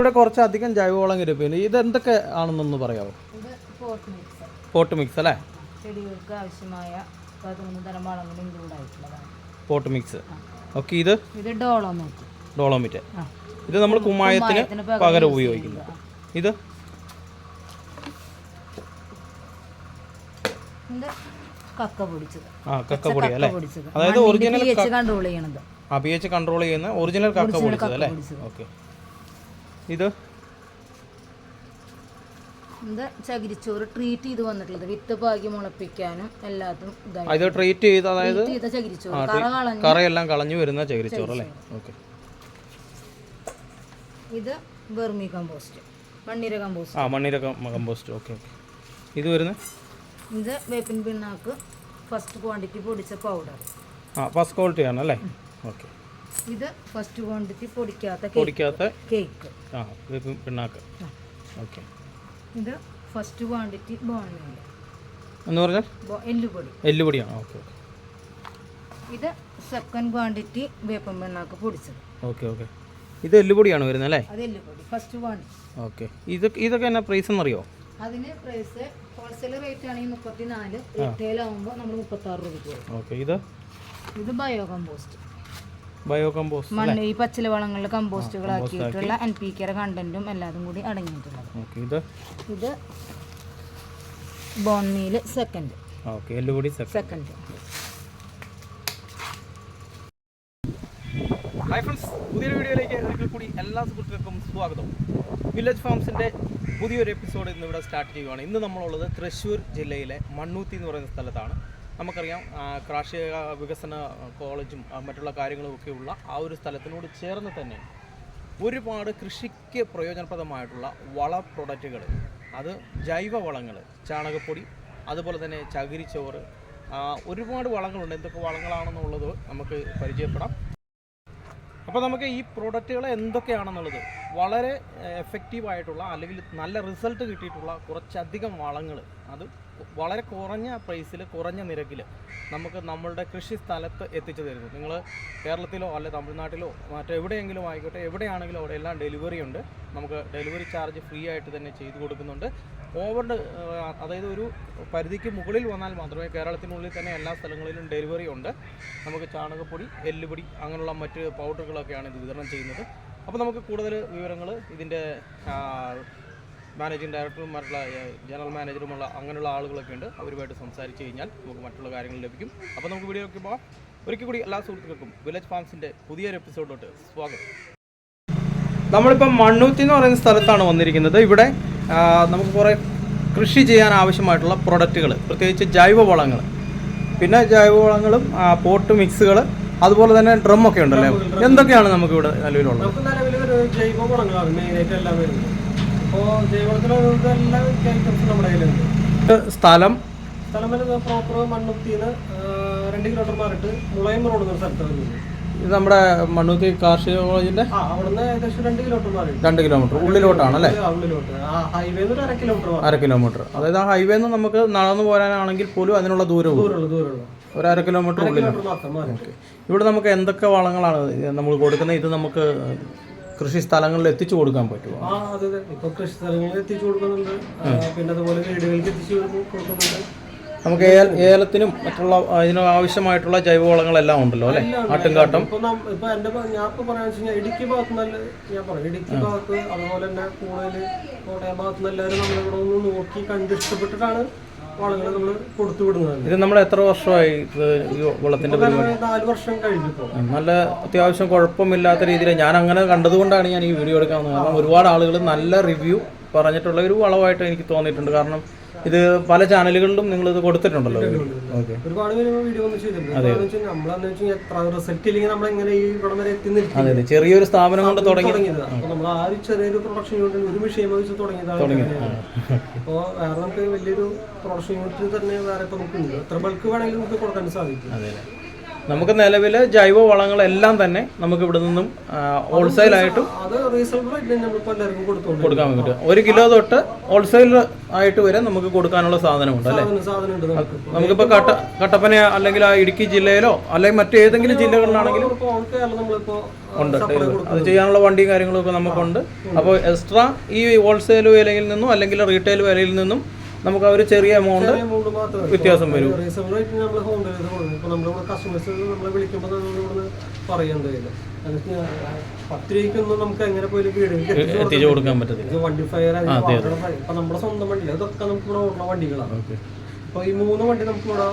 ഇവിടെ കുറച്ചധികം ജൈവവളം കിടപ്പില്ല ഇത് എന്തൊക്കെ ആണെന്നൊന്ന് പറയാമോ പോട്ട് മിക്സ്. അല്ലേ? ചെടികൾക്ക് ആവശ്യമായ പതിമൂന്ന് തരം വളങ്ങൾ ഇൻക്ലൂഡ് ആയിട്ടുള്ളതാണ്. Pot mix. ഓക്കെ ഇത്? ഇത് ഡോളോമേറ്റ്. ഡോളോമിറ്റ്. ഇത് നമ്മൾ കുമ്മായത്തിന് പകരം ഉപയോഗിക്കുന്നു. ഇത്? കക്ക പൊടിച്ചത്. ആ കക്കപ്പൊടി അല്ലേ? അതായത് ഒറിജിനൽ കൺട്രോൾ ചെയ്യണത് ആ പി എച്ച് കൺട്രോൾ ചെയ്യുന്ന ഒറിജിനൽ കക്ക പൊടിച്ചത് അല്ലേ. ഓക്കെ. ഇത്? എന്താ ചകിരിച്ചോറ് ട്രീറ്റ് ചെയ്ത് വന്നിട്ടുള്ളത്. വിത്ത് പാകി മുളപ്പിക്കാനും ഇതായി ഇത് ട്രീറ്റ് ചെയ്ത് അതായത്? ചകിരിച്ചോറ്. കറയെല്ലാം കളഞ്ഞു വരുന്ന ചകിരിച്ചോറ് അല്ലേ? ഓക്കെ. ഇത് വെർമി കമ്പോസ്റ്റ് മണ്ണിര കമ്പോസ്റ്റ്. ആ മണ്ണിര കമ്പോസ്റ്റ്. Okay okay. ഇത് വരുന്നത് ഇത് വേപ്പിൻ പിണ്ണാക്ക് ഫസ്റ്റ് ക്വാണ്ടിറ്റി പൊടിച്ച പൗഡർ ആ ഫസ്റ്റ് ക്വാളിറ്റി ആണല്ലേ അല്ലേ? ഓക്കെ. ഇത് ഫസ്റ്റ് ക്വാണ്ടിറ്റി പൊടിക്കാത്ത പൊടിക്കാത്ത കേക്ക് ആ ഇത് പിണ്ണാക്ക്. ഓക്കെ. ഇത് ഫസ്റ്റ് ക്വാണ്ടിറ്റി ബോൺമീൽ എന്ന് പറഞ്ഞാൽ? എല്ലുപൊടി. എല്ലുപൊടിയാണ്. Okay okay. ഇത് സെക്കൻഡ് ക്വാണ്ടിറ്റി വേപ്പൻ പിണ്ണാക്ക് പൊടിച്ചത്. Okay okay. ഇത് എല്ലുപൊടിയാണ് വരുന്നത് അല്ലേ? അത് എല്ലുപൊടി ഫസ്റ്റ് ക്വാണ്ടിറ്റി ഓക്കെ. ഇത് ഇതൊക്കെ എന്നാ പ്രൈസ് എന്നറിയോ? അതിന് പ്രൈസ് ഹോൾസെയിൽ റേറ്റ് ആണെങ്കിൽ മുപ്പത്തിനാല് റീറ്റെയിൽ ആകുമ്പോൾ നമ്മൾ മുപ്പത്തി ആറ് രൂപയ്ക്ക് വരും. ഓക്കെ ഇത്? ഇത് ബയോ കമ്പോസ്റ്റ് ബയോ കമ്പോസ്റ്റ് മണ്ണ് ഈ പച്ചില വളങ്ങളിൽ കമ്പോസ്റ്റുകളാക്കിയിട്ടുള്ള എൻ പി കെയുടെ കണ്ടന്റും എല്ലാതും കൂടി അടങ്ങിയിട്ടുള്ളത്. ഓക്കെ ഇത്? ഇത് ബോൺമീൽ സെക്കൻഡ് ഓക്കെ എല്ലുപൊടി സെക്കൻഡ് ഹായ് ഫ്രണ്ട്സ് പുതിയൊരു വീഡിയോയിലേക്ക് ഒരിക്കൽ കൂടി എല്ലാ സുഹൃത്തുക്കൾക്കും സ്വാഗതം. വില്ലേജ് ഫാംസിന്റെ പുതിയൊരു എപ്പിസോഡ് ഇന്ന് ഇവിടെ സ്റ്റാർട്ട് ചെയ്യുകയാണ് ഇന്ന് നമ്മളുള്ളത് തൃശ്ശൂർ ജില്ലയിലെ മണ്ണൂത്തി എന്ന് പറയുന്ന സ്ഥലത്താണ്. നമുക്കറിയാം കാർഷിക വികസന കോളേജും മറ്റുള്ള കാര്യങ്ങളും ഒക്കെ ഉള്ള ആ ഒരു സ്ഥലത്തിനോട് ചേർന്ന് തന്നെ ഒരുപാട് കൃഷിക്ക് പ്രയോജനപ്രദമായിട്ടുള്ള വള പ്രൊഡക്റ്റുകൾ അത് ജൈവ വളങ്ങൾ ചാണകപ്പൊടി അതുപോലെ തന്നെ ചകിരിച്ചോറ് ഒരുപാട് വളങ്ങളുണ്ട്. എന്തൊക്കെ വളങ്ങളാണെന്നുള്ളത് നമുക്ക് പരിചയപ്പെടാം. അപ്പോൾ നമുക്ക് ഈ പ്രോഡക്റ്റുകൾ എന്തൊക്കെയാണെന്നുള്ളത് വളരെ എഫക്റ്റീവായിട്ടുള്ള അല്ലെങ്കിൽ നല്ല റിസൾട്ട് കിട്ടിയിട്ടുള്ള കുറച്ചധികം വളങ്ങൾ അത് വളരെ കുറഞ്ഞ പ്രൈസിൽ കുറഞ്ഞ നിരക്കിൽ നമുക്ക് നമ്മളുടെ കൃഷി സ്ഥലത്ത് എത്തിച്ചു തരുന്നു. നിങ്ങൾ കേരളത്തിലോ അല്ലെ തമിഴ്നാട്ടിലോ മറ്റെവിടെയെങ്കിലും ആയിക്കോട്ടെ എവിടെയാണെങ്കിലും അവിടെ എല്ലാം ഡെലിവറി ഉണ്ട്. നമുക്ക് ഡെലിവറി ചാർജ് ഫ്രീ ആയിട്ട് തന്നെ ചെയ്തു കൊടുക്കുന്നുണ്ട്. ഓവർ അതായത് ഒരു പരിധിക്ക് മുകളിൽ വന്നാൽ മാത്രമേ കേരളത്തിനുള്ളിൽ തന്നെ എല്ലാ സ്ഥലങ്ങളിലും ഡെലിവറി ഉണ്ട്. നമുക്ക് ചാണകപ്പൊടി എല്ലുപൊടി അങ്ങനെയുള്ള മറ്റ് പൗഡറുകളൊക്കെയാണ് ഇത് വിതരണം ചെയ്യുന്നത്. അപ്പോൾ നമുക്ക് കൂടുതൽ വിവരങ്ങൾ ഇതിന്റെ മാനേജിങ് ഡയറക്ടറും ജനറൽ മാനേജറുമുള്ള അങ്ങനെയുള്ള ആളുകളൊക്കെ ഉണ്ട്. അവരുമായിട്ട് സംസാരിച്ച് കഴിഞ്ഞാൽ നമുക്ക് മറ്റുള്ള കാര്യങ്ങൾ ലഭിക്കും. അപ്പോൾ നമുക്ക് വീഡിയോയ്ക്ക് പോകാം ഒരിക്കൽ കൂടി എല്ലാ സുഹൃത്തുക്കൾക്കും വില്ലേജ് ഫാംസിന്റെ പുതിയൊരു എപ്പിസോഡിലോട്ട് സ്വാഗതം. നമ്മളിപ്പം മണ്ണൂത്തി എന്ന് പറയുന്ന സ്ഥലത്താണ് വന്നിരിക്കുന്നത്. ഇവിടെ നമുക്ക് കുറേ കൃഷി ചെയ്യാൻ ആവശ്യമായിട്ടുള്ള പ്രൊഡക്റ്റുകൾ പ്രത്യേകിച്ച് ജൈവവളങ്ങൾ പിന്നെ ജൈവവളങ്ങളും വളങ്ങളും പോട്ട് മിക്സുകൾ അതുപോലെ തന്നെ ഡ്രം ഒക്കെ ഉണ്ടല്ലേ? എന്തൊക്കെയാണ് നമുക്ക് ഇവിടെ നിലവിലുള്ളത് ജൈവ വളങ്ങളാണ് മെയിനായിട്ട് എല്ലാം വരുന്നത്. അപ്പോൾ ജൈവവളത്തിൽ എല്ലാ ഐറ്റംസും നമ്മുടെ കയ്യിലുണ്ട്. സ്ഥലം? സ്ഥലം വരുന്നത് പ്രോപ്പർ മണ്ണുത്തിന്ന് രണ്ട് കിലോമീറ്റർ മുളയം റോഡ് എന്ന സ്ഥലത്താണ് വരുന്നത്. ഇത് നമ്മുടെ മണ്ണൂത്തി കാർഷിക കോളേജിന്റെ? ആ അവിടുന്ന് ഏകദേശം രണ്ട് കിലോമീറ്റർ രണ്ട് കിലോമീറ്റർ ഉള്ളിലോട്ടാണ് അല്ലേ ആ, ഉള്ളിലോട്ട്. ആ ഒരു അര കിലോമീറ്റർ മാറി. അര കിലോമീറ്റർ അതായത് ആ ഹൈവേന്ന് നമുക്ക് നടന്നു പോരാനാണെങ്കിൽ പോലും അതിനുള്ള ദൂരവും ദൂരമുള്ള ദൂരമുള്ള. ഒരു അര കിലോമീറ്റർ ഉള്ളിൽ കിലോമീറ്റർ ഇവിടെ നമുക്ക് എന്തൊക്കെ വളങ്ങളാണ് നമ്മൾ കൊടുക്കുന്നത് ഇത് നമുക്ക് കൃഷി സ്ഥലങ്ങളിൽ എത്തിച്ചു കൊടുക്കാൻ പറ്റുമോ? ആ അതെ അതെ. ഇപ്പൊ കൃഷി സ്ഥലങ്ങളിൽ എത്തിച്ചു കൊടുക്കുന്നുണ്ട്. പിന്നെ അതുപോലെ വീടുകൾക്ക് എത്തിച്ചു കൊടുക്കുന്നുണ്ട്. നമുക്ക് ഏല- ഏലത്തിനും മറ്റുള്ള അതിന് ആവശ്യമായിട്ടുള്ള ജൈവവളങ്ങളെല്ലാം ഉണ്ടല്ലോ അല്ലേ? ആട്ടുംകാട്ടം ഇപ്പൊ എന്റെ ഞാൻ ഇപ്പൊ പറയാന്ന് വെച്ച് ഇടുക്കി ഭാഗത്ത് നല്ല ഞാൻ പറയാം ഇടുക്കി ഭാഗത്ത് അതുപോലെ തന്നെ കൂടുതൽ കോട്ടയം ഭാഗത്ത് നല്ലവരും എല്ലാവരും നമ്മളിവിടെ ഒന്ന് നോക്കി കണ്ട് ഇഷ്ടപ്പെട്ടിട്ടാണ് വളങ്ങൾ നമ്മൾ കൊടുത്തു വിടുന്നതാണ് ഇത് നമ്മൾ എത്ര വർഷമായി ഇത് ഈ വളത്തിന്റെ പരിപാടി? നാല് വർഷം കഴിഞ്ഞു ഇപ്പോൾ നല്ല അത്യാവശ്യം കുഴപ്പമില്ലാത്ത രീതിയിൽ ഞാൻ അങ്ങനെ കണ്ടതുകൊണ്ടാണ് ഞാൻ ഈ വീഡിയോ എടുക്കാൻ വന്നത്. കാരണം ഒരുപാട് ആളുകൾ നല്ല റിവ്യൂ പറഞ്ഞിട്ടുള്ള ഒരു വളമായിട്ട് എനിക്ക് തോന്നിയിട്ടുണ്ട്. കാരണം ഇത് പല ചാനലുകളിലും നിങ്ങൾ ഇത് കൊടുത്തിട്ടുണ്ടല്ലോ ഓക്കെ. ഒരുപാട് പേര് വീഡിയോ ഒന്ന് ചെയ്തിട്ടുണ്ട് എന്താണെന്ന് വെച്ചാൽ നമ്മളെന്ന് വെച്ചാൽ എത്ര റിസൾട്ട് ഇല്ലെങ്കിൽ നമ്മൾ എങ്ങനെ ഈ ഇവിടം വരെ എത്തി അതെ അതെ. ചെറിയൊരു സ്ഥാപനം കൊണ്ട് തുടങ്ങി നമ്മൾ ആ. ഒരു ചെറിയൊരു പ്രൊഡക്ഷൻ യൂണിറ്റ് ഒരു വിഷയം വെച്ച് തുടങ്ങിയതാണ് അപ്പോൾ വേറെ നമുക്ക് വലിയൊരു പ്രൊഡക്ഷൻ യൂണിറ്റ് തന്നെ വേറെ ഇപ്പൊ നമുക്കുണ്ട്. എത്ര ബൾക്ക് വേണമെങ്കിലും നമുക്ക് കൊടുക്കാൻ സാധിക്കും. അതെ. നമുക്ക് നിലവിൽ ജൈവ വളങ്ങളെല്ലാം തന്നെ നമുക്ക് ഇവിടെ നിന്നും ഹോൾസെയിൽ ആയിട്ടും കൊടുക്കാൻ പറ്റും. ഒരു കിലോ തൊട്ട് ഹോൾസെയിൽ ആയിട്ട് വരെ നമുക്ക് കൊടുക്കാനുള്ള സാധനമുണ്ട് അല്ലേ? നമുക്കിപ്പോ കട്ട കട്ടപ്പന അല്ലെങ്കിൽ ആ ഇടുക്കി ജില്ലയിലോ അല്ലെങ്കിൽ മറ്റേതെങ്കിലും ജില്ലകളിലാണെങ്കിലും ഉണ്ട്. അത് ചെയ്യാനുള്ള വണ്ടിയും കാര്യങ്ങളും ഒക്കെ നമുക്കുണ്ട് അപ്പോൾ എക്സ്ട്രാ ഈ ഹോൾസെയിൽ വിലയിൽ നിന്നും അല്ലെങ്കിൽ റീറ്റെയിൽ വിലയിൽ നിന്നും നമുക്ക് ആ ഒരു ചെറിയ എമൗണ്ട് വ്യത്യാസം വരും. എത്തിച്ചു കൊടുക്കാൻ പറ്റത്തില്ല. വണ്ടി ഫയർ ഇപ്പൊ നമ്മുടെ സ്വന്തം വണ്ടി ഇതൊക്കെ നമുക്ക് ഇവിടെ ഓടുന്ന വണ്ടികളാണ്. അപ്പൊ ഈ മൂന്ന് വണ്ടി നമുക്ക് ഇവിടെ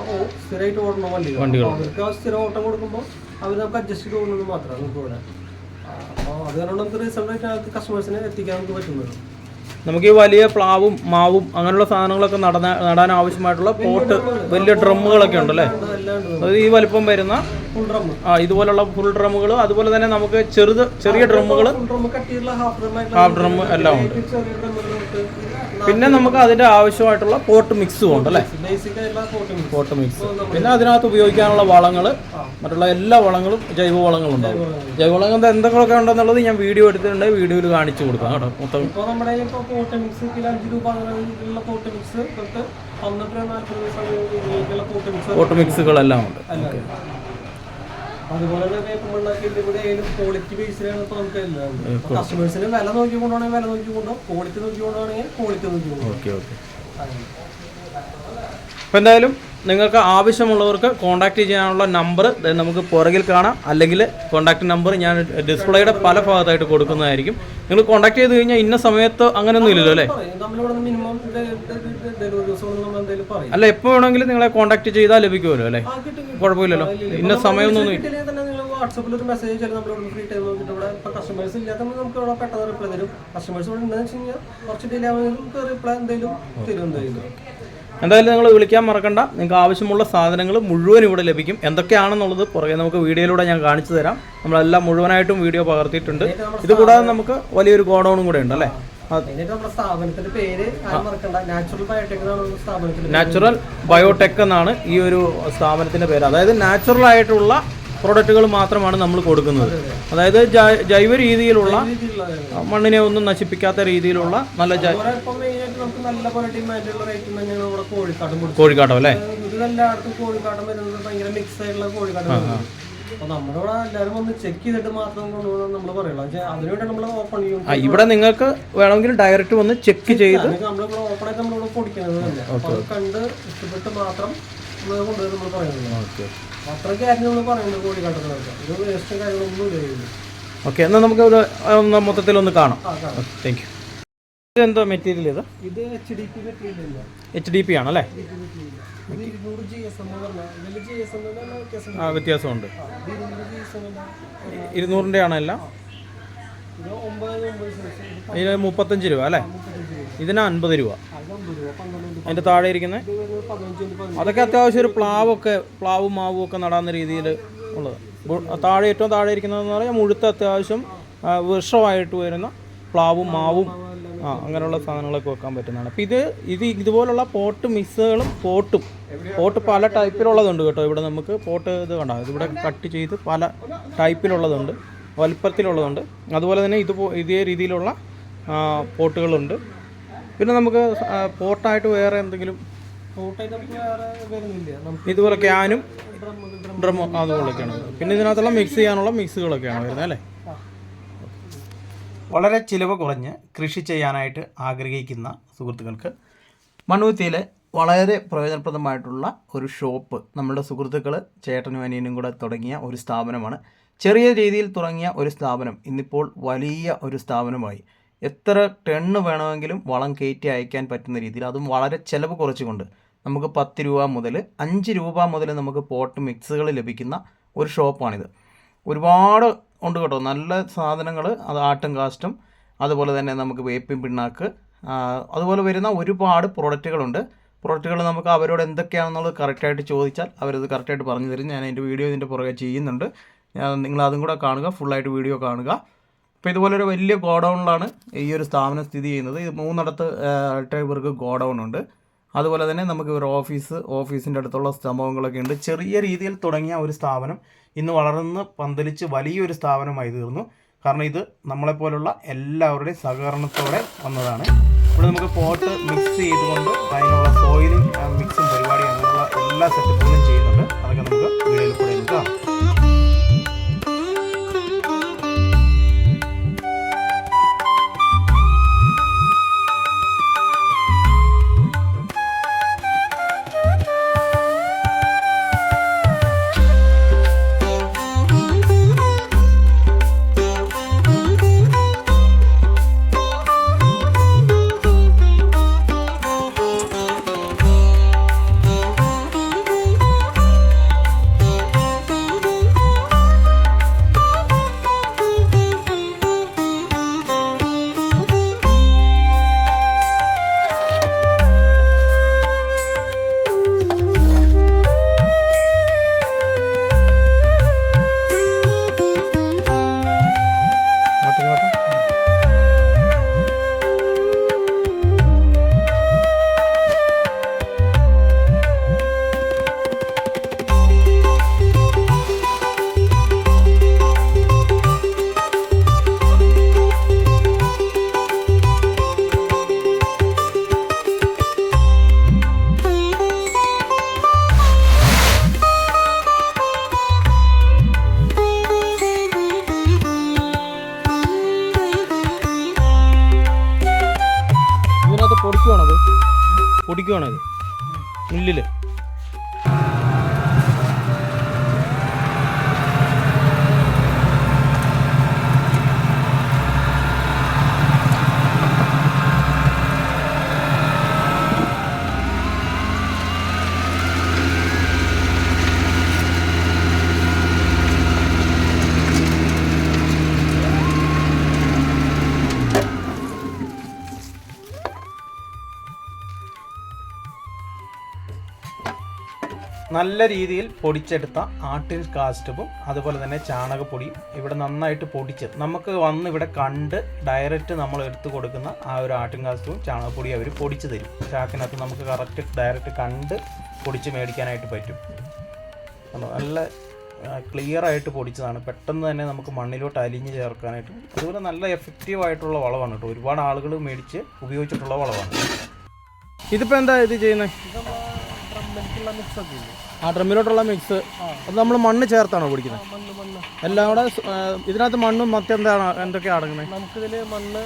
സ്ഥിരമായിട്ട് ഓടുന്ന അപ്പൊ അവർക്ക് ആ സ്ഥിരം ഓട്ടം കൊടുക്കുമ്പോൾ അവർ നമുക്ക് അഡ്ജസ്റ്റ് ചെയ്ത് പോകുന്നത് മാത്രമാണ് നമുക്ക് ഇവിടെ. അപ്പോൾ അത് കാരണം നമുക്ക് ആയിട്ട് കസ്റ്റമേഴ്സിനെ എത്തിക്കാൻ നമുക്ക് പറ്റുന്നത്. നമുക്ക് ഈ വലിയ പ്ലാവും മാവും അങ്ങനെയുള്ള സാധനങ്ങളൊക്കെ നടന്ന നടാൻ ആവശ്യമായിട്ടുള്ള പോട്ട് വലിയ ഡ്രമ്മുകളൊക്കെ ഉണ്ടല്ലേ? അത് അതായത് ഈ വലിപ്പം വരുന്ന ആ ഇതുപോലുള്ള ഫുൾ ഡ്രമ്മുകൾ അതുപോലെ തന്നെ നമുക്ക് ചെറുത് ചെറിയ ഡ്രമ്മുകൾ ഹാഫ് ഡ്രമ്മ് എല്ലാം ഉണ്ട്. പിന്നെ നമുക്ക് അതിന്റെ ആവശ്യമായിട്ടുള്ള പോട്ട് മിക്സും ഉണ്ട് അല്ലേ? Pot mix. പിന്നെ അതിനകത്ത് ഉപയോഗിക്കാനുള്ള വളങ്ങൾ മറ്റുള്ള എല്ലാ വളങ്ങളും ജൈവ വളങ്ങളും ഉണ്ടാവും. ജൈവ വളങ്ങൾ എന്തൊക്കെ ഉണ്ടെന്നുള്ളത് ഞാൻ വീഡിയോ എടുത്തിട്ടുണ്ട് വീഡിയോയിൽ കാണിച്ചു കൊടുക്കാം കേട്ടോ. മൊത്തം പോട്ട് മിക്സുകളെല്ലാം ഉണ്ട്. അല്ല. അതുപോലെ തന്നെ വേപ്പമുള്ളൊക്കെ ഇവിടെ ആയാലും ക്വാളിറ്റി ബേസിലാണ് ഇപ്പോൾ നമുക്ക് എല്ലാം കസ്റ്റമേഴ്സിന് വില നോക്കി കൊണ്ടുപോകണമെങ്കിൽ വില നോക്കി കൊണ്ടുപോകും ക്വാളിറ്റി നോക്കി കൊണ്ടുപോകണമെങ്കിൽ ക്വാളിറ്റി നോക്കി കൊണ്ടുപോകും ഓക്കെ ഓക്കെ. എന്തായാലും നിങ്ങൾക്ക് ആവശ്യമുള്ളവർക്ക് കോൺടാക്റ്റ് ചെയ്യാനുള്ള നമ്പർ നമുക്ക് പുറകിൽ കാണാം. അല്ലെങ്കിൽ കോൺടാക്ട് നമ്പർ ഞാൻ ഡിസ്പ്ലേയുടെ പല ഭാഗത്തായിട്ട് കൊടുക്കുന്നതായിരിക്കും. നിങ്ങൾ കോൺടാക്ട് ചെയ്ത് കഴിഞ്ഞാൽ ഇന്ന സമയത്ത് അങ്ങനെയൊന്നും ഇല്ലല്ലോ അല്ലേ? എന്തെങ്കിലും അല്ല എപ്പോൾ വേണമെങ്കിലും നിങ്ങളെ കോൺടാക്ട് ചെയ്താൽ ലഭിക്കുമല്ലോ അല്ലേ. കുഴപ്പമില്ലല്ലോ. ഇന്ന സമയമൊന്നും വാട്സപ്പിൽ ഒരു മെസ്സേജ് ഫ്രീ ടൈം നോക്കിയിട്ട് ഇവിടെ ഇപ്പോൾ കസ്റ്റമേഴ്സ് നമുക്ക് ഇവിടെ പെട്ടെന്ന് റിപ്ലൈ തരും. കസ്റ്റമേഴ്സ് ഇവിടെ ഉണ്ടെന്ന് വെച്ച് കഴിഞ്ഞാൽ കുറച്ച് ഡിലേ റിപ്ലൈ എന്തെങ്കിലും തരും എന്തായാലും എന്തായാലും നിങ്ങൾ വിളിക്കാൻ മറക്കണ്ട. നിങ്ങൾക്ക് ആവശ്യമുള്ള സാധനങ്ങൾ മുഴുവൻ ഇവിടെ ലഭിക്കും. എന്തൊക്കെയാണെന്നുള്ളത് പുറകെ നമുക്ക് വീഡിയോയിലൂടെ ഞാൻ കാണിച്ചു തരാം. നമ്മളെല്ലാം മുഴുവനായിട്ടും വീഡിയോ പകർത്തിയിട്ടുണ്ട്. ഇത് കൂടാതെ നമുക്ക് വലിയൊരു ഗോഡൗണും കൂടെ ഉണ്ട് അല്ലേ? നാച്ചുറൽ ബയോടെക് എന്നാണ് ഈ ഒരു സ്ഥാപനത്തിന്റെ പേര്. അതായത് നാച്ചുറൽ ആയിട്ടുള്ള പ്രോഡക്റ്റുകൾ മാത്രമാണ് നമ്മൾ കൊടുക്കുന്നത്. അതായത് ജൈവ രീതിയിലുള്ള മണ്ണിനെ ഒന്നും നശിപ്പിക്കാത്ത രീതിയിലുള്ള നല്ല കോഴിക്കാട്ടം അല്ലേ? ഇവിടെ നിങ്ങൾക്ക് വേണമെങ്കിൽ ഡയറക്റ്റ് വന്ന് ചെക്ക് ചെയ്ത് കണ്ട് ഇഷ്ടപ്പെട്ട് മാത്രം കൊണ്ടുവരുന്നത് നമ്മൾ പറയുന്നത് ഓക്കെ. അത്രയ്ക്ക് ആയിരുന്നു നമ്മൾ പറയുന്നത് കോഴിക്കാട്ടത്തിനൊക്കെ ഇത് വേസ്റ്റും കാര്യങ്ങളൊന്നും ഇല്ല. ഓക്കെ എന്നാൽ നമുക്ക് ഇത് ഒന്ന് മൊത്തത്തിൽ ഒന്ന് കാണാം. താങ്ക് യു ഇതെന്തോ മെറ്റീരിയൽ ഇത്? ഇത് H D P material H D P ആണല്ലേ ആ വ്യത്യാസമുണ്ട്. ഇരുന്നൂറിന്റെ ആണ് എല്ലാം? ഇതിന് മുപ്പത്തഞ്ച് രൂപ അല്ലേ? ഇതിന് അൻപത് രൂപ. അതിന്റെ താഴെ ഇരിക്കുന്നത് അതൊക്കെ അത്യാവശ്യം ഒരു പ്ലാവൊക്കെ പ്ലാവും മാവും ഒക്കെ നടാവുന്ന രീതിയിൽ ഉള്ളത്. താഴെ ഏറ്റവും താഴെ ഇരിക്കുന്നതെന്ന് പറഞ്ഞാൽ മുഴുത്ത അത്യാവശ്യം വൃക്ഷമായിട്ട് വരുന്ന പ്ലാവും മാവും ആ അങ്ങനെയുള്ള സാധനങ്ങളൊക്കെ വെക്കാൻ പറ്റുന്നതാണ്. അപ്പോൾ ഇത് ഇത് ഇതുപോലുള്ള പോട്ട് മിക്സുകളും പോട്ടും പോട്ട് പല ടൈപ്പിലുള്ളതുണ്ട് കേട്ടോ. ഇവിടെ നമുക്ക് പോട്ട് ഇത് കണ്ടോ ഇവിടെ കട്ട് ചെയ്ത് പല ടൈപ്പിലുള്ളതുണ്ട് വലിപ്പത്തിലുള്ളതുണ്ട്. അതുപോലെ തന്നെ ഇതുപോ ഇതേ രീതിയിലുള്ള പോട്ടുകളുണ്ട്. പിന്നെ നമുക്ക് പോട്ടായിട്ട് വേറെ എന്തെങ്കിലും? ഇതുപോലെ ക്യാനും ഡ്രം അതുപോലൊക്കെയാണ്. പിന്നെ ഇതിനകത്തുള്ള മിക്സ് ചെയ്യാനുള്ള മിക്സുകളൊക്കെയാണ് വരുന്നത് അല്ലേ? വളരെ ചിലവ് കുറഞ്ഞ് കൃഷി ചെയ്യാനായിട്ട് ആഗ്രഹിക്കുന്ന സുഹൃത്തുക്കൾക്ക് മണ്ണുത്തിയിലെ വളരെ പ്രയോജനപ്രദമായിട്ടുള്ള ഒരു ഷോപ്പ് നമ്മുടെ സുഹൃത്തുക്കൾ ചേട്ടനും അനിയനും കൂടെ തുടങ്ങിയ ഒരു സ്ഥാപനമാണ്. ചെറിയ രീതിയിൽ തുടങ്ങിയ ഒരു സ്ഥാപനം ഇന്നിപ്പോൾ വലിയ ഒരു സ്ഥാപനമായി. എത്ര ടണ്ണ് വേണമെങ്കിലും വളം കയറ്റി അയക്കാൻ പറ്റുന്ന രീതിയിൽ അതും വളരെ ചിലവ് കുറച്ചുകൊണ്ട് നമുക്ക് പത്ത് രൂപ മുതൽ അഞ്ച് രൂപ മുതൽ നമുക്ക് പോട്ട് മിക്സുകൾ ലഭിക്കുന്ന ഒരു ഷോപ്പാണിത്. ഒരുപാട് ഉണ്ട് കേട്ടോ. നല്ല സാധനങ്ങൾ അത് ആട്ടും കാസ്റ്റും അതുപോലെ തന്നെ നമുക്ക് വേപ്പിൻ പിണ്ണാക്ക് അതുപോലെ വരുന്ന ഒരുപാട് പ്രോഡക്റ്റുകളുണ്ട്. പ്രോഡക്റ്റുകൾ നമുക്ക് അവരോട് എന്തൊക്കെയാണെന്നുള്ളത് കറക്റ്റായിട്ട് ചോദിച്ചാൽ അവരത് കറക്റ്റായിട്ട് പറഞ്ഞു തരും. ഞാൻ എന്റെ വീഡിയോ ഇതിന്റെ പുറകെ ചെയ്യുന്നുണ്ട്. നിങ്ങൾ അതും കൂടെ കാണുക ഫുള്ളായിട്ട് വീഡിയോ കാണുക. അപ്പോൾ ഇതുപോലൊരു വലിയ ഗോഡൗണിലാണ് ഈ ഒരു സ്ഥാപനം സ്ഥിതി ചെയ്യുന്നത്. ഇത് മൂന്നിടത്ത് ഇവർക്ക് ഗോഡൗൺ ഉണ്ട്. അതുപോലെ തന്നെ നമുക്ക് ഒരു ഓഫീസ് ഓഫീസിന്റെ അടുത്തുള്ള സംഭവങ്ങളൊക്കെ ഉണ്ട്. ചെറിയ രീതിയിൽ തുടങ്ങിയ ഒരു സ്ഥാപനം ഇന്ന് വളർന്ന് പന്തലിച്ച് വലിയൊരു സ്ഥാപനമായി തീർന്നു. കാരണം ഇത് നമ്മളെപ്പോലുള്ള എല്ലാവരുടെയും സഹകരണത്തോടെ വന്നതാണ്. ഇവിടെ നമുക്ക് പോട്ട് മിക്സ് ചെയ്തുകൊണ്ട് അതിനുള്ള സോയിലും മിക്സും പരിപാടി അങ്ങനെയുള്ള എല്ലാ സെറ്റപ്പുകളും ചെയ്യുന്നുണ്ട്. അതൊക്കെ നമുക്ക് വീഡിയോയിൽ കൂടെ കാണാം നല്ല രീതിയിൽ പൊടിച്ചെടുത്ത ആട്ടിൻ കാസ്റ്റവും അതുപോലെ തന്നെ ചാണകപ്പൊടിയും ഇവിടെ നന്നായിട്ട് പൊടിച്ച് നമുക്ക് വന്ന് ഇവിടെ കണ്ട് ഡയറക്റ്റ് നമ്മൾ എടുത്തു കൊടുക്കുന്ന ആ ഒരു ആട്ടിൻ കാസ്റ്റവും ചാണകപ്പൊടിയും അവർ പൊടിച്ച് തരും. ചാക്കിനകത്ത് നമുക്ക് കറക്റ്റ് ഡയറക്റ്റ് കണ്ട് പൊടിച്ച് മേടിക്കാനായിട്ട് പറ്റും? നല്ല ക്ലിയർ ആയിട്ട് പൊടിച്ചതാണ്. പെട്ടെന്ന് തന്നെ നമുക്ക് മണ്ണിലോട്ട് അലിഞ്ഞ് ചേർക്കാനായിട്ടും അതുപോലെ നല്ല എഫക്റ്റീവ് ആയിട്ടുള്ള വളമാണ് കേട്ടോ. ഒരുപാട് ആളുകൾ മേടിച്ച് ഉപയോഗിച്ചിട്ടുള്ള വളമാണ്. ഇതിപ്പോൾ എന്താ ഇത് ചെയ്യുന്നത് മിക്സ് ഒക്കെ ഇല്ലേ? ആ ഡ്രമ്മിലോട്ടുള്ള മിക്സ് അത് നമ്മൾ മണ്ണ് ചേർത്താണോ പൊടിക്കുന്നത് മണ്ണ് മണ്ണ്. എല്ലാം കൂടെ ഇതിനകത്ത് മണ്ണും മറ്റെന്താണ് എന്തൊക്കെയാണ് അടങ്ങുന്നത് നമുക്കിതിൽ മണ്ണ്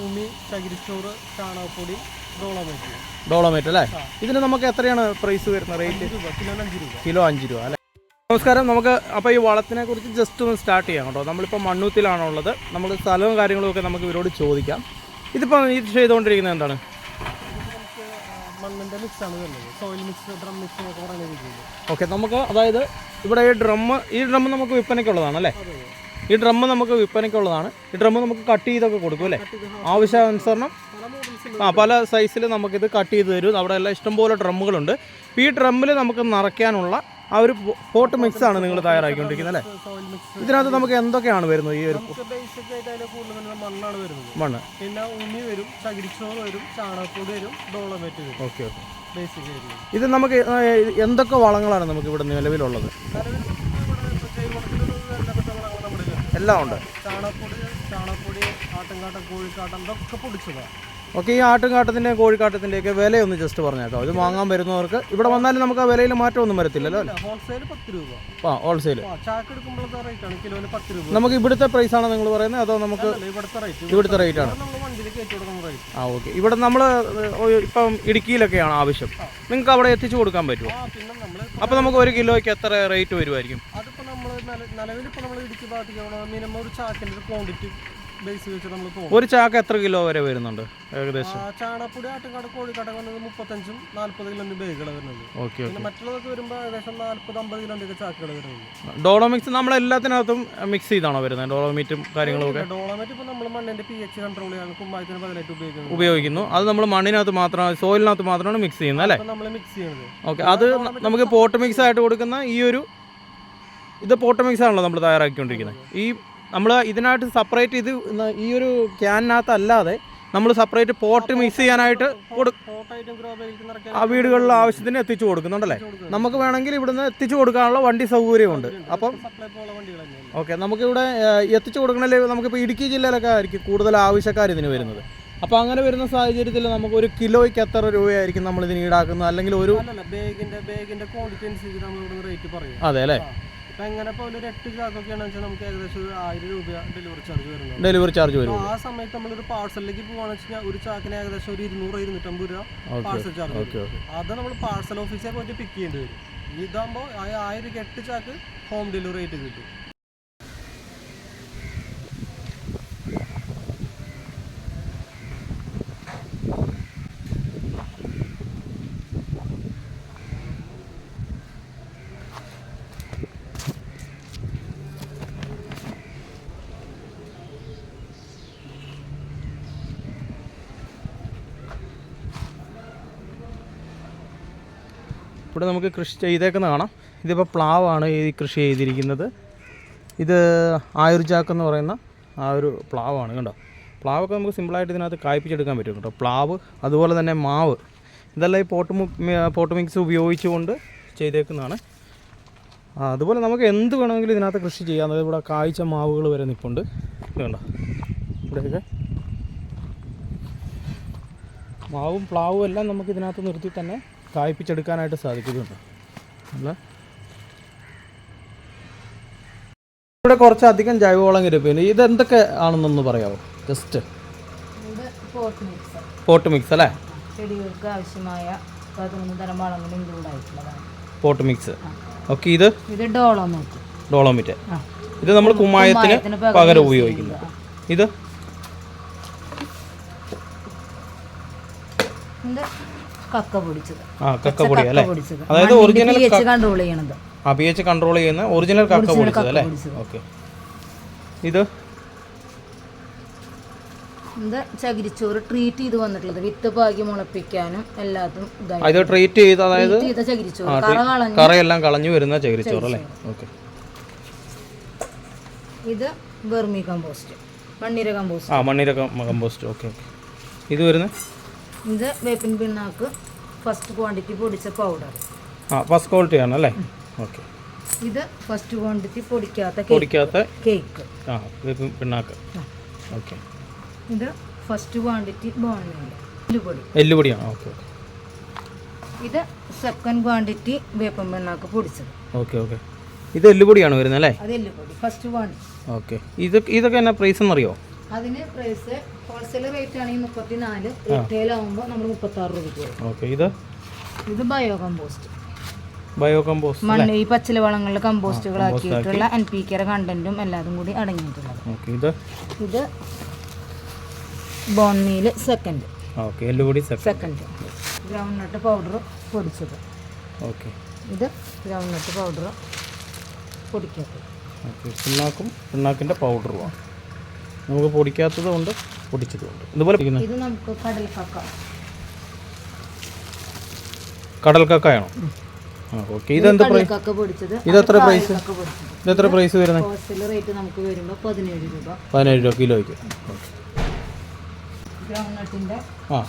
ഭൂമി ചകിരിച്ചോറ് ചാണകപ്പൊടി ഡോളമേറ്റ്. ഡോളമേറ്റ് അല്ലേ? ഇതിന് നമുക്ക് എത്രയാണ് പ്രൈസ് വരുന്നത് റേറ്റ് കിലോ അഞ്ച് രൂപ. അല്ലേ? നമസ്കാരം നമുക്ക് അപ്പോൾ ഈ വളത്തിനെ കുറിച്ച് ജസ്റ്റ് ഒന്ന് സ്റ്റാർട്ട് ചെയ്യാം കേട്ടോ. നമ്മളിപ്പോൾ മണ്ണൂത്തിലാണുള്ളത്. നമ്മൾ സ്ഥലവും കാര്യങ്ങളും ഒക്കെ നമുക്ക് ഇവരോട് ചോദിക്കാം. ഇതിപ്പോൾ ഇത് ചെയ്തുകൊണ്ടിരിക്കുന്നത് എന്താണ്? മണ്ണിന്റെ മിക്സ് ആണ് വരുന്നത്. സോയിൽ മിക്സ് ഡ്രം മിക്സ് എന്നൊക്കെ പറയുന്ന രീതിയിൽ. ഓക്കെ നമുക്ക് അതായത് ഇവിടെ ഈ ഡ്രമ്മ് ഈ ഡ്രമ്മ് നമുക്ക് വിൽപ്പനയ്ക്കുള്ളതാണ് അല്ലേ? ഈ ഡ്രമ്മ് നമുക്ക് വിൽപ്പനയ്ക്കുള്ളതാണ്. ഈ ഡ്രമ്മ് നമുക്ക് കട്ട് ചെയ്തൊക്കെ കൊടുക്കും അല്ലേ? ആവശ്യാനുസരണം ആ പല സൈസിൽ നമുക്കിത് കട്ട് ചെയ്ത് തരും. അവിടെ എല്ലാം ഇഷ്ടംപോലെ ഡ്രമ്മുകളുണ്ട് ഈ ഡ്രമ്മിൽ നമുക്ക് നിറയ്ക്കാനുള്ള ആ ഒരു പോട്ട് മിക്സ് ആണ് നിങ്ങൾ തയ്യാറാക്കിക്കൊണ്ടിരിക്കുന്നത് അല്ലേ? ഇതിനകത്ത് നമുക്ക് എന്തൊക്കെയാണ് വരുന്നത് ഈ ഒരു ബേസിക് ആയിട്ട് അതിന്റെ കൂടുതൽ മണ്ണാണ് വരുന്നത്. മണ്ണ്. പിന്നെ ഉണ്ണി വരും ചകിരിച്ചോറ് വരും ചാണകപ്പൊടി വരും ഡോളമേറ്റ് വരും. Okay okay. ബേസിക് ആയിട്ട്. ഇത് നമുക്ക് എന്തൊക്കെ വളങ്ങളാണ് നമുക്ക് ഇവിടെ നിലവിലുള്ളത്? എല്ലാം ഉണ്ട്. ചാണകപ്പൊടി ചാണകപ്പൊടി ആട്ടുംകാട്ടം കോഴിക്കാട്ടം ഇതൊക്കെ പൊടിച്ചതാണ്. ഓക്കെ ഈ ആട്ടുംകാട്ടത്തിന്റെ കോഴിക്കാട്ടത്തിന്റെയൊക്കെ വിലയൊന്ന് ജസ്റ്റ് പറഞ്ഞേക്കാം ഇത് വാങ്ങാൻ വരുന്നവർക്ക് ഇവിടെ വന്നാലും നമുക്ക് ആ വിലയിൽ മാറ്റമൊന്നും വരത്തില്ലല്ലോ ആ ഹോൾസെയിൽ നമുക്ക് ഇവിടുത്തെ പ്രൈസ് ആണോ നിങ്ങൾ പറയുന്നത്? അതോ നമുക്ക് ഇവിടുത്തെ റേറ്റ് ആണ്? ആ ഓക്കെ ഇവിടെ നമ്മൾ ഇപ്പം ഇടുക്കിയിലൊക്കെയാണ് ആവശ്യം. നിങ്ങൾക്ക് അവിടെ എത്തിച്ചു കൊടുക്കാൻ പറ്റുമോ? അപ്പൊ അപ്പോൾ നമുക്ക് ഒരു കിലോയ്ക്ക് എത്ര റേറ്റ് വരുമായിരിക്കും? നമ്മൾ നിലവിൽ ഇപ്പൊ നമ്മൾ ഇടുക്കി ഭാഗത്തേക്ക് മിനിമം ഒരു ക്വാണ്ടിറ്റി ബേസ് വെച്ച് നമ്മൾ പോകും. ഒരു ചാക്ക് എത്ര കിലോ വരെ വരുന്നുണ്ട് ഏകദേശം? ആ, ചാണകപ്പൊടി ആട്ടുകാട് കോഴിക്കാട്ടം വന്നത് മുപ്പത്തഞ്ചും നാല്പത് കിലോന്റെ ബേഗുകൾ വരുന്നത് ഓക്കെ പിന്നെ മറ്റുള്ളതൊക്കെ വരുമ്പോൾ ഏകദേശം നാല്പത് അമ്പത് കിലോന്റെ ഒക്കെ ചാക്കുകൾ വരുന്നത് ഡോളോമിക്സ് നമ്മൾ എല്ലാത്തിനകത്തും മിക്സ് ചെയ്താണോ വരുന്നത്? ഡോളോമീറ്റും കാര്യങ്ങളും ഒക്കെ ഡോളോമീറ്റ് ഇപ്പോൾ നമ്മൾ മണ്ണിന്റെ പി എച്ച് കൺട്രോൾ ചെയ്യാൻ കുമ്മായത്തിന് ബദലായിട്ട് ഉപയോഗിക്കുന്നത്. ഉപയോഗിക്കുന്നു. അത് നമ്മൾ മണ്ണിനകത്ത് മാത്രമാണ് സോയിലിനകത്ത് മാത്രമാണ് മിക്സ് ചെയ്യുന്നത് അല്ലേ? നമ്മൾ മിക്സ് ചെയ്യുന്നത്. ഓക്കെ അത് നമുക്ക് പോട്ട് മിക്സ് ആയിട്ട് കൊടുക്കുന്ന ഈ ഒരു ഇത് പോട്ട് മിക്സ് ആണല്ലോ നമ്മൾ തയ്യാറാക്കിക്കൊണ്ടിരിക്കുന്നത്. ഈ നമ്മൾ ഇതിനായിട്ട് സെപ്പറേറ്റ് ഇത് ഈ ഒരു ക്യാനിനകത്ത് അല്ലാതെ നമ്മൾ സെപ്പറേറ്റ് പോട്ട് മിക്സ് ചെയ്യാനായിട്ട് ആ വീടുകളിൽ ആവശ്യത്തിന് എത്തിച്ചു കൊടുക്കുന്നുണ്ടല്ലേ? നമുക്ക് വേണമെങ്കിൽ ഇവിടുന്ന് എത്തിച്ചു കൊടുക്കാനുള്ള വണ്ടി സൗകര്യമുണ്ട്. അപ്പം ഓക്കെ നമുക്കിവിടെ എത്തിച്ചു കൊടുക്കണമെങ്കിൽ നമുക്കിപ്പോൾ ഇടുക്കി ജില്ലയിലൊക്കെ ആയിരിക്കും കൂടുതൽ ആവശ്യക്കാർ ഇതിന് വരുന്നത്. അപ്പോൾ അങ്ങനെ വരുന്ന സാഹചര്യത്തിൽ നമുക്ക് ഒരു കിലോയ്ക്ക് എത്ര രൂപയായിരിക്കും നമ്മൾ ഇതിന് ഈടാക്കുന്നത്? അല്ലെങ്കിൽ ഒരു അതെ അല്ലേ. ഇപ്പൊ എങ്ങനെ പോലെ ഒരു എട്ട് ചാക്കൊക്കെയാണെന്ന് വെച്ചാൽ നമുക്ക് ഏകദേശം ഒരു ആയിരം രൂപ ഡെലിവറി ചാർജ് വരുന്നത്. ഡെലിവറി ചാർജ് വരും. ആ സമയത്ത് നമ്മളൊരു പാഴ്സലിലേക്ക് പോവാണെന്ന് വെച്ചാൽ ഒരു ചാക്കിന് ഏകദേശം ഒരു ഇരുന്നൂറ് ഇരുന്നൂറ്റമ്പത് രൂപ പാഴ്സൽ ചാർജ് ഓക്കെ അത് നമ്മൾ പാഴ്സൽ ഓഫീസിൽ പോയിട്ട് പിക്ക് ചെയ്യേണ്ടി വരും. ഇതാകുമ്പോൾ ആ ആയിരം എട്ട് ചാക്ക് ഹോം ഡെലിവറി ആയിട്ട് കിട്ടും. ഇവിടെ നമുക്ക് കൃഷി ചെയ്തേക്കുന്ന കാണാം. ഇതിപ്പോൾ പ്ലാവാണ് ഈ കൃഷി ചെയ്തിരിക്കുന്നത്. ഇത് ആയുർജാക്ക് എന്ന് പറയുന്ന ആ ഒരു പ്ലാവാണ് കണ്ടോ? പ്ലാവൊക്കെ നമുക്ക് സിമ്പിളായിട്ട് ഇതിനകത്ത് കായ്പിച്ചെടുക്കാൻ പറ്റും കേട്ടോ. പ്ലാവ് അതുപോലെ തന്നെ മാവ്. ഇതെല്ലാം ഈ പോട്ട് പോട്ട് മിക്സ് ഉപയോഗിച്ചുകൊണ്ട് ചെയ്തേക്കുന്നതാണ്. അതുപോലെ നമുക്ക് എന്ത് വേണമെങ്കിലും ഇതിനകത്ത് കൃഷി ചെയ്യാം. അതായത് ഇവിടെ കായ്ച്ച മാവുകൾ വരെ നിൽപ്പുണ്ട് കേട്ടോ ഇവിടെയൊക്കെ. മാവും പ്ലാവും എല്ലാം നമുക്ക് ഇതിനകത്ത് നിർത്തി തന്നെ കായ്പ്പിച്ചെടുക്കാനായിട്ട് സാധിക്കുന്നുണ്ട്. അല്ല ഇവിടെ കുറച്ചധികം ജൈവവളം കിടപ്പിന് ഇത് എന്തൊക്കെ ആണെന്നൊന്ന് പറയാമോ ജസ്റ്റ് പോട്ട് മിക്സ് അല്ലേ? ചെടികൾക്ക് ആവശ്യമായ പതിനൊന്ന് തരം വളങ്ങൾ ഇൻക്ലൂഡ് ആയിട്ടുള്ളതാണ്. പോട്ട് മിക്സ് ഓക്കെ ഇത്? ഇത് ഡോളോമൈറ്റ് ഡോളോമിറ്റ് ഇത് നമ്മൾ കുമ്മായത്തിന് പകരം ഉപയോഗിക്കുന്നത് ഇത്? ഇത് കക്ക പൊടിച്ചത്. ആ കക്കപ്പൊടി അല്ലേ? പൊടിച്ചത്. അതായത് ഒറിജിനൽ പി എച്ച് കൺട്രോൾ ചെയ്യണത്. ആ പി എച്ച് കൺട്രോൾ ചെയ്യുന്ന ഒറിജിനൽ കക്ക പൊടിച്ചത് അല്ലേ. ഓക്കെ ഇത്? ഇത് ചകിരിച്ചോറ് ട്രീറ്റ് ചെയ്ത് വന്നിട്ടുള്ളത്. വിത്ത് പാകി മുളപ്പിക്കാനും എല്ലാത്തും ഇത് ട്രീറ്റ് ചെയ്ത് അതായത് ചകിരിച്ചോറ്. കറയെല്ലാം കളഞ്ഞു വരുന്ന ചകിരിച്ചോറ് അല്ലേ? ഓക്കെ ഇത് വെർമി കമ്പോസ്റ്റ് മണ്ണിര കമ്പോസ്റ്റ് ആ മണ്ണിര കമ്പോസ്റ്റ് ഓക്കെ ഓക്കെ ഇത് വരുന്നത്? ഇത് വേപ്പിൻ പിണ്ണാക്ക് ഫസ്റ്റ് ക്വാണ്ടിറ്റി പൊടിച്ച പൗഡർ ആ ഫസ്റ്റ് ക്വാളിറ്റി ആണ് അല്ലേ? ഓക്കെ. ഇത് ഫസ്റ്റ് ക്വാണ്ടിറ്റി പൊടിക്കാത്ത പൊടിക്കാത്ത കേക്ക് ആ വേപ്പിൻ പിണ്ണാക്ക്. ഓക്കെ. ഇത് ഫസ്റ്റ് ക്വാണ്ടിറ്റി ബോൺമീൽ എല്ലുപൊടി. എല്ലുപൊടിയാണ്. ഓക്കെ ഇത് സെക്കൻഡ് ക്വാണ്ടിറ്റി വേപ്പൻ പിണ്ണാക്ക് പൊടിച്ചത്. Okay okay. ഇത് എല്ലുപൊടിയാണ് വരുന്നത് അല്ലേ? അത് എല്ലുപൊടി ഫസ്റ്റ് ക്വാണ്ടിറ്റി ഓക്കെ. ഇത് ഇതൊക്കെ എന്നാ പ്രൈസ് എന്നറിയോ? അതിന് പ്രൈസ് ഹോൾസെയിൽ റേറ്റ് ആണെങ്കിൽ മുപ്പത്തി നാല് റീറ്റെയിൽ ആകുമ്പോൾ നമ്മൾ മുപ്പത്തി ആറ് രൂപയ്ക്ക് ഓക്കെ ഇത്? ഇത് ബയോ കമ്പോസ്റ്റ് ബയോ കമ്പോസ്റ്റ് മണ്ണ് ഈ പച്ചില വളങ്ങളിൽ കമ്പോസ്റ്റുകളാക്കിയിട്ടുള്ള എൻ പി കെയുടെ കണ്ടന്റും എല്ലാതും കൂടി അടങ്ങിയിട്ടുള്ളത്. ഇത്? ഇത് ബോൺമീൽ സെക്കൻഡ് ഓക്കെ എല്ലുപൊടി സെക്കൻഡ് ഗ്രൗണ്ട് നട്ട് പൗഡർ പൊടിച്ചത്. ഓക്കെ ഇത് ഗ്രൗണ്ട് നട്ട് പൗഡർ ഓക്കെ പിണ്ണാക്കും പിണ്ണാക്കിന്റെ പൗഡറുമാണ് നമുക്ക് പൊടിക്കാത്തതുകൊണ്ട് പൊടിച്ചതുകൊണ്ട് ഇതുപോലെ ഇത് നമുക്ക് കടൽക്കക്ക. കടൽ കക്കയാണോ ആ ഓക്കെ. ഇതെന്ത് കടൽക്കക്ക പൊടിച്ചത്. ഇതെത്ര പ്രൈസ് ഇതെത്ര പ്രൈസ് വരുന്നത് റേറ്റ് നമുക്ക് വരുമ്പോൾ പതിനേഴ് രൂപ. പതിനേഴ് രൂപ കിലോയ്ക്ക്. ആ.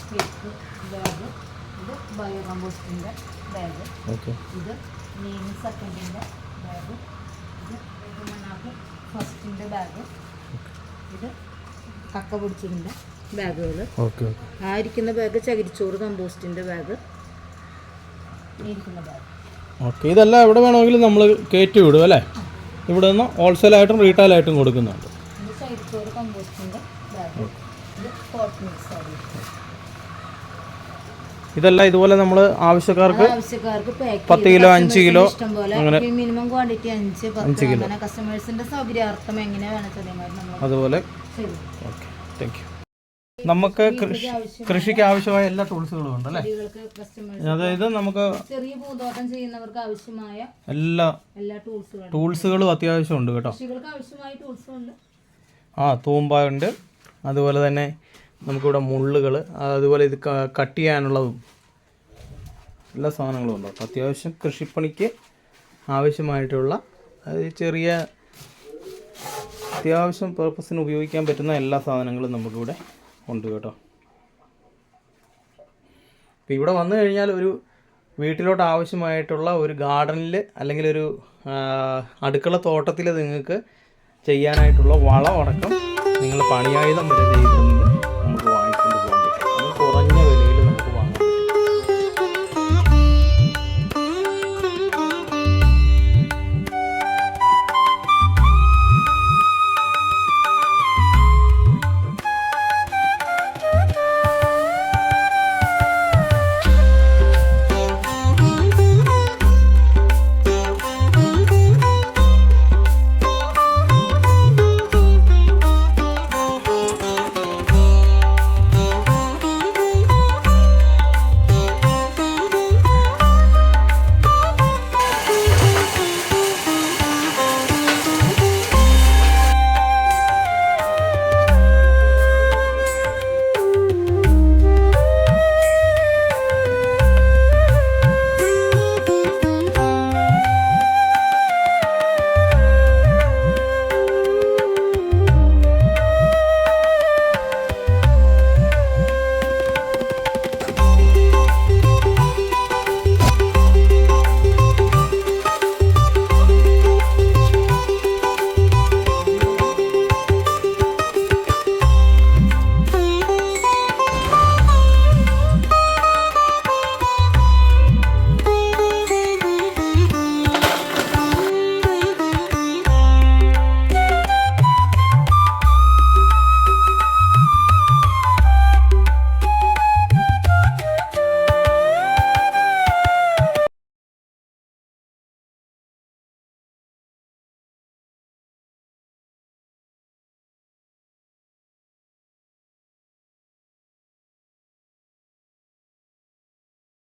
ബാഗ്. ഇത് ബയോ കമ്പോസ്റ്റിന്റെ ബാഗ്. ഓക്കെ. ഇത് മീൻ സെക്കൻഡിന്റെ ബാഗ്. ഇത് മണ്ണാക്ക് ഫസ്റ്റിന്റെ ബാഗ്. ഇത് കക്ക പൊടിച്ചതിന്റെ ബാഗുകൾ ഓക്കെ ആ ഇരിക്കുന്ന ബാഗ് ചകിരിച്ചോറ് കമ്പോസ്റ്റിന്റെ ബാഗ്. ഇരിക്കുന്ന ബാഗ്. ഓക്കെ ഇതെല്ലാം എവിടെ വേണമെങ്കിലും നമ്മൾ കയറ്റി വിടും അല്ലേ? ഇവിടെ നിന്ന് ഹോൾസെയിലായിട്ടും റീറ്റെയിലായിട്ടും കൊടുക്കുന്നുണ്ട് ഇത് ചകിരിച്ചോറ് കമ്പോസ്റ്റിന്റെ ബാഗ് ഇത് പോട്ട് മിക്സ് ആയിരിക്കും ഇതെല്ലാം ഇതുപോലെ നമ്മൾ ആവശ്യക്കാർക്ക് പത്ത് കിലോ അഞ്ച് കിലോ അങ്ങനെ മിനിമം ക്വാണ്ടിറ്റി അഞ്ച് അങ്ങനെ കസ്റ്റമേഴ്സിന്റെ സൗകര്യാർത്ഥം എങ്ങനെ അതുപോലെ ഓക്കെ താങ്ക് യു നമുക്ക് കൃഷി കൃഷിക്ക് ആവശ്യമായ എല്ലാ ടൂൾസുകളും ഉണ്ട് അല്ലേ? അതായത് നമുക്ക് ചെറിയ പൂന്തോട്ടം ചെയ്യുന്നവർക്ക് ആവശ്യമായ എല്ലാ എല്ലാ ടൂൾസുകളും ടൂൾസുകളും അത്യാവശ്യമുണ്ട് കേട്ടോ. ആ തൂമ്പ ഉണ്ട് അതുപോലെ തന്നെ നമുക്കിവിടെ മുള്ളുകൾ അതുപോലെ ഇത് കട്ട് ചെയ്യാനുള്ളതും എല്ലാ സാധനങ്ങളും ഉണ്ട്. അപ്പോൾ അത്യാവശ്യം കൃഷിപ്പണിക്ക് ആവശ്യമായിട്ടുള്ള ചെറിയ അത്യാവശ്യം പർപ്പസിന് ഉപയോഗിക്കാൻ പറ്റുന്ന എല്ലാ സാധനങ്ങളും നമുക്കിവിടെ ഉണ്ട് കേട്ടോ. അപ്പോൾ ഇവിടെ വന്നു കഴിഞ്ഞാൽ ഒരു വീട്ടിലോട്ട് ആവശ്യമായിട്ടുള്ള ഒരു ഗാർഡനിൽ അല്ലെങ്കിൽ ഒരു അടുക്കള തോട്ടത്തിൽ നിങ്ങൾക്ക് ചെയ്യാനായിട്ടുള്ള വളമടക്കം നിങ്ങൾ പണിയായുധം വരെ ഇവിടെ